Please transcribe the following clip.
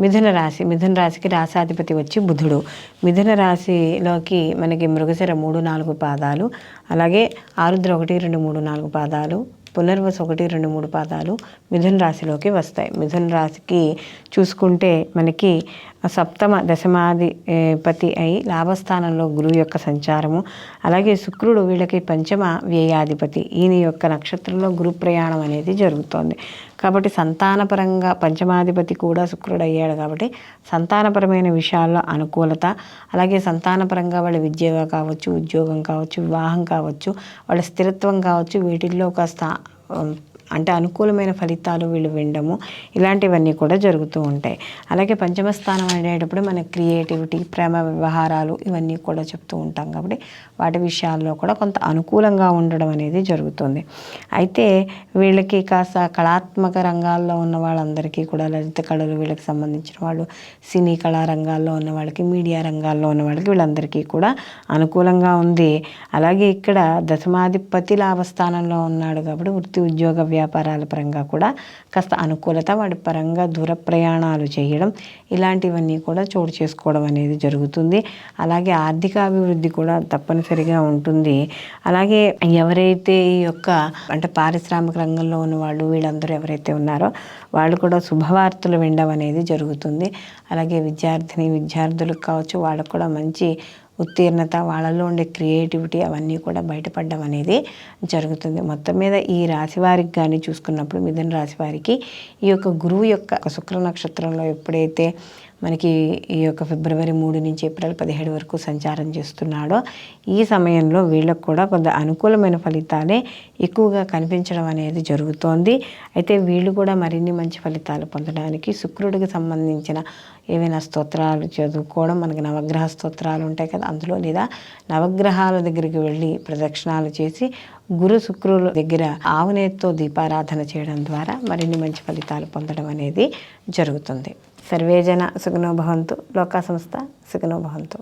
మిథున రాశి మిథున రాశికి రాశాధిపతి వచ్చి బుధుడు. మిథున రాశిలోకి మనకి మృగశిర మూడు నాలుగు పాదాలు. అలాగే ఆరుద్ర ఒకటి రెండు మూడు నాలుగు పాదాలు. పునర్వసు ఒకటి రెండు మూడు పాదాలు మిథున రాశిలోకి వస్తాయి. మిథున రాశికి చూసుకుంటే మనకి సప్తమ దశమాధిపతి అయి లాభస్థానంలో గురువు యొక్క సంచారము. అలాగే శుక్రుడు వీళ్ళకి పంచమ వ్యయాధిపతి. ఈయన యొక్క నక్షత్రంలో గురు ప్రయాణం అనేది జరుగుతోంది. కాబట్టి సంతానపరంగా పంచమాధిపతి కూడా శుక్రుడు అయ్యాడు కాబట్టి సంతానపరమైన విషయాల్లో అనుకూలత. అలాగే సంతానపరంగా వాళ్ళ విద్య కావచ్చు ఉద్యోగం కావచ్చు వివాహం కావచ్చు వాళ్ళ స్థిరత్వం కావచ్చు వీటిల్లో ఒక స్థా అంటే అనుకూలమైన ఫలితాలు వీళ్ళు వినడము ఇలాంటివన్నీ కూడా జరుగుతూ ఉంటాయి. అలాగే పంచమ స్థానం అనేటప్పుడు మన క్రియేటివిటీ ప్రేమ వ్యవహారాలు ఇవన్నీ కూడా చెప్తూ ఉంటాం కాబట్టి వాటి విషయాల్లో కూడా కొంత అనుకూలంగా ఉండడం అనేది జరుగుతుంది. అయితే వీళ్ళకి కాస్త కళాత్మక రంగాల్లో ఉన్న వాళ్ళందరికీ కూడా లలిత కళలు వీళ్ళకి సంబంధించిన వాళ్ళు సినీ కళా రంగాల్లో ఉన్న వాళ్ళకి మీడియా రంగాల్లో ఉన్న వాళ్ళకి వీళ్ళందరికీ కూడా అనుకూలంగా ఉంది. అలాగే ఇక్కడ దశమాధిపతి లాభస్థానంలో ఉన్నాడు కాబట్టి వృత్తి ఉద్యోగ వ్యాపారాల పరంగా కూడా కాస్త అనుకూలత వాటి పరంగా దూర ప్రయాణాలు చేయడం ఇలాంటివన్నీ కూడా చోటు చేసుకోవడం అనేది జరుగుతుంది. అలాగే ఆర్థిక అభివృద్ధి కూడా తప్పనిసరిగా ఉంటుంది. అలాగే ఎవరైతే ఈ యొక్క అంటే పారిశ్రామిక రంగంలో ఉన్న వాళ్ళు వీళ్ళందరూ ఎవరైతే ఉన్నారో వాళ్ళు కూడా శుభవార్తలు వినడం అనేది జరుగుతుంది. అలాగే విద్యార్థిని విద్యార్థులకు కావచ్చు వాళ్ళకు కూడా మంచి ఉత్తీర్ణత వాళ్ళలో ఉండే క్రియేటివిటీ అవన్నీ కూడా బయటపడడం అనేది జరుగుతుంది. మొత్తం మీద ఈ రాశి వారికి కానీ చూసుకున్నప్పుడు మిథున రాశి వారికి ఈ యొక్క గురువు యొక్క శుక్ర నక్షత్రంలో ఎప్పుడైతే మనకి ఈ యొక్క ఫిబ్రవరి మూడు నుంచి ఏప్రిల్ పదిహేడు వరకు సంచారం చేస్తున్నాడో. ఈ సమయంలో వీళ్ళకు కూడా కొంత అనుకూలమైన ఫలితాలే ఎక్కువగా కనిపించడం అనేది జరుగుతోంది. అయితే వీళ్ళు కూడా మరిన్ని మంచి ఫలితాలు పొందడానికి శుక్రుడికి సంబంధించిన ఏవైనా స్తోత్రాలు చదువుకోవడం మనకి నవగ్రహ స్తోత్రాలు ఉంటాయి కదా అందులో లేదా నవగ్రహాల దగ్గరికి వెళ్ళి ప్రదక్షిణాలు చేసి గురు శుక్రుల దగ్గర ఆవునేతితో దీపారాధన చేయడం ద్వారా మరిన్ని మంచి ఫలితాలు పొందడం అనేది జరుగుతుంది. సర్వేజన సుఖనో భవంతు లోకా సంస్థ సుఖనో భవంతు.